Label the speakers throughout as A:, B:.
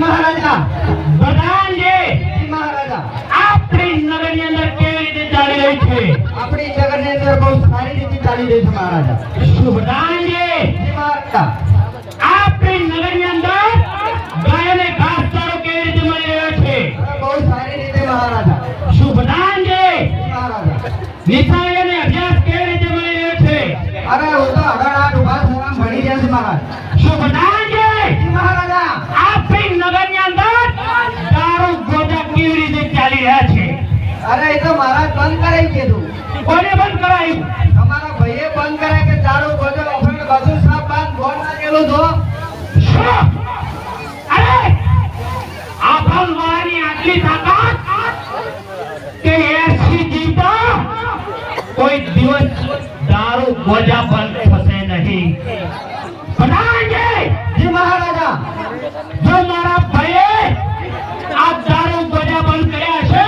A: મહારાજા
B: પ્રધાનજી
A: મહારાજા
B: આપણી નગરની અંદર કેવી રીતે ચાલી રહી છે?
A: આપણી જગતની અંદર બહુ સારી રીતે ચાલી રહી છે મહારાજા.
B: શુભદાનજી
A: મહારાજા
B: અભ્યાસ કેવી રીતે મળી રહ્યો છે?
A: અરે હું તો ઊભા સલામ ભણી ગયા છે મહારાજ.
B: શુભદાનજી
A: જી મહારાજા.
B: આપણી નગરની અંદર દારૂ ગોજા કેવી રીતે ચાલી રહ્યા છે?
A: અરે એ તો મહારાજ બંધ કરાવી દીધું.
B: કોને બંધ કરાયું?
A: તમારા ભાઈએ બંધ કરાય કે દારૂ ગોજો અફણ બધું સાફ બાદ બોર્ડ નાખેલું જો
B: અરે આ ભગવાનની આટલી તાકાત કે એસી જીવતા કોઈ દિવસ દારૂ પર ફસે નહીં. પ્રધાનજી
A: જી મહારાજા,
B: જો મારા ભાઈએ આ દારૂ ગોજા બંધ કર્યા છે,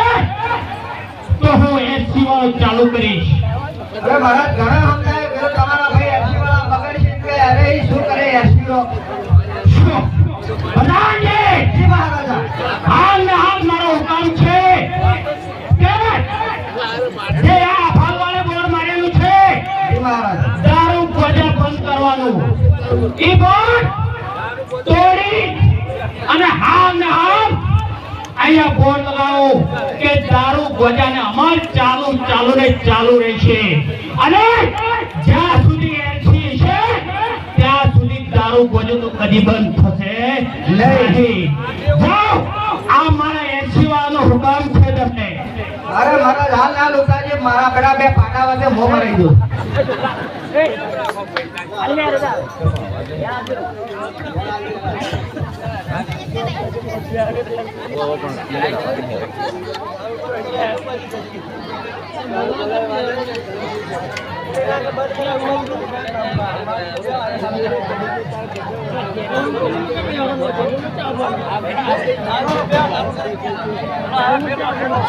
B: તો હું એ વાળો ચાલુ કરીશ.
A: અરે મહારાજ ઘણા સમજાય તમારા ભાઈ એસી વાળા પકડી કે અરે શું કરે એસી
B: અને હાલ ને હાલ અહીંયા બોર્ડ લગાવો કે દારૂ ગોજાને અમાર ચાલુ ચાલુ ને ચાલુ રહેશે. અને જ્યાં સુધી એલસી છે ત્યાં સુધી દારૂ ગોજો તો કદી બંધ થશે નહીં. જાઓ આ મારા એલસી વાળાનો હુકમ છે તમને.
A: અરે મારા હાલ લાલ ઉતાજી મારા બેડા બે પાટા વચ્ચે મોં ભરાઈ દો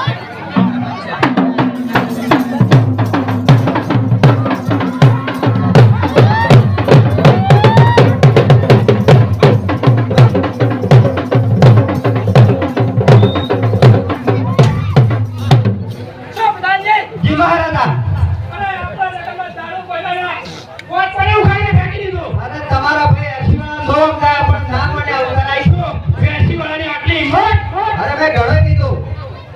A: જી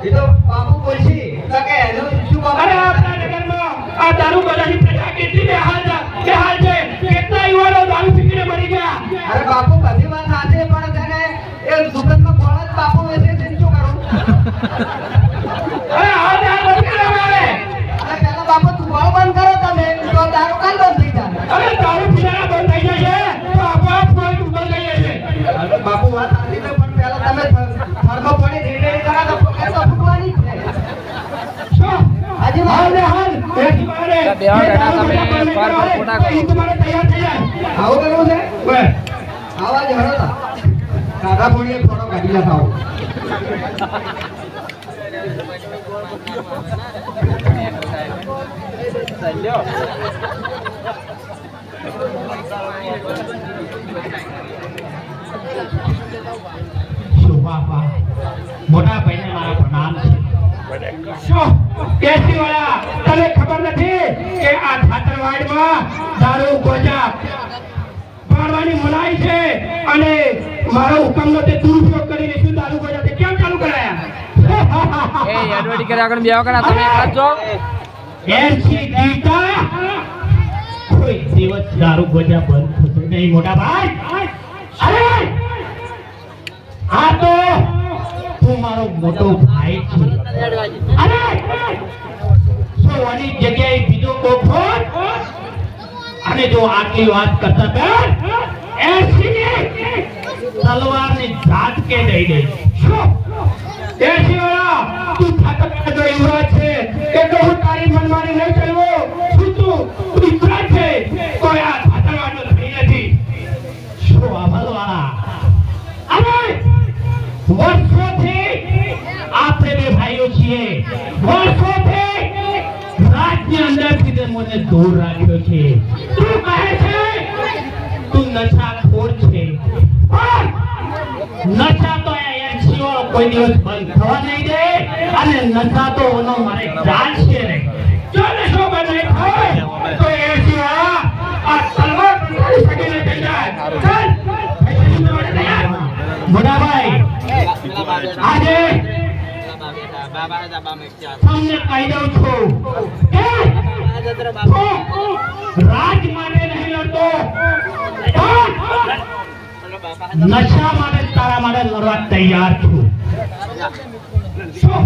A: એ તો બાપુ બોલશી. તો કે એનું શું બાપુ?
B: અરે આપણા નગરમાં આ દારૂ પ્રજા કેટલી બેહાલ છે બેહાલ છે. કેટલા યુવાનો દારૂ પીને મરી ગયા?
A: અરે બાપુ બધી વાત સાચી પણ તને એ દુકાનમાં કોણ જ બાપુ વેચે છે શું કરું?
C: બે બેટા તમે પર પર ફોટા કરો.
A: આવું છે.
B: બસ.
A: આવા જ હરો તા કાકા પોણીએ ફોટો કાઢી લખાવો
B: શું બાપા? મોટા દારૂ ગોજા પાડવાની મનાઈ છે અને મારો હુકમનો તે દુરુપયોગ કરીને શું દારૂ ગોજા તે કેમ ચાલુ
C: એ એડવર્ટી કર્યા આગળ બેહો કરા તમે એકલા જો. છો
B: એસી ગીતા. કોઈ દિવસ દારૂ ગોજા બંધ થશે નહીં મોટા ભાઈ. અરે! આ તો તું મારો મોટો ભાઈ છે. અરે! અને જો આટલી વાત કરતા બેન એસી તલવારની ઝાટ કે દઈ દે એસી વાળા તું થાકત જો યુવરાજ છે એટલે હું તારી મનમાની નહીં કરવો શું તું મને દૂર રાખ્યો છે. તું કહે છે? તું નશાખોર છે. નશા તો એનસીઓ કોઈ દિવસ બંધ થવા નહીં દે અને નશા તો ઓનો મારે છે રે જો નશો બંધ નહીં થાય? તો એનસીઓ આ તલવાર બંધાવી શકીને થઈ જાય. આજે તમને કહી દઉં છું કે હું રાજ માટે નહીં લડતો. નશા માટે તારા માટે લડવા તૈયાર છું. શું?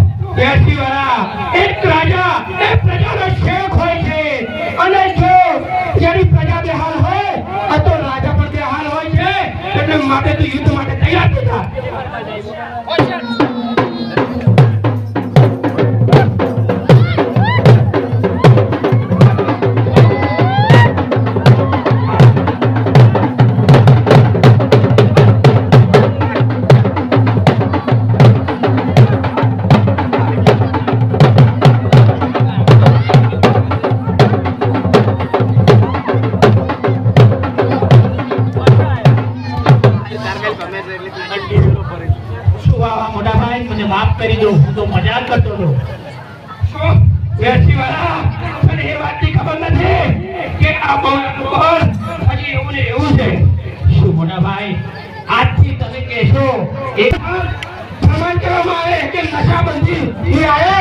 B: વાળા એક રાજા એ પ્રજાનો શેખ હોય છે. અને જો જેની પ્રજા બેહાલ હોય આ તો રાજા પણ બેહાલ હોય છે. એટલે માટે તો યુદ્ધ માટે તૈયાર થઈ વેરસી વાળા, એ વાતની ખબર નથી. કે આ ઉપર હજી એવું ને એવું છે શું મોટા ભાઈ? આજથી તમે કહેશો એક સમાજ કહેવામાં આવે કે નશાબંધી એ આવે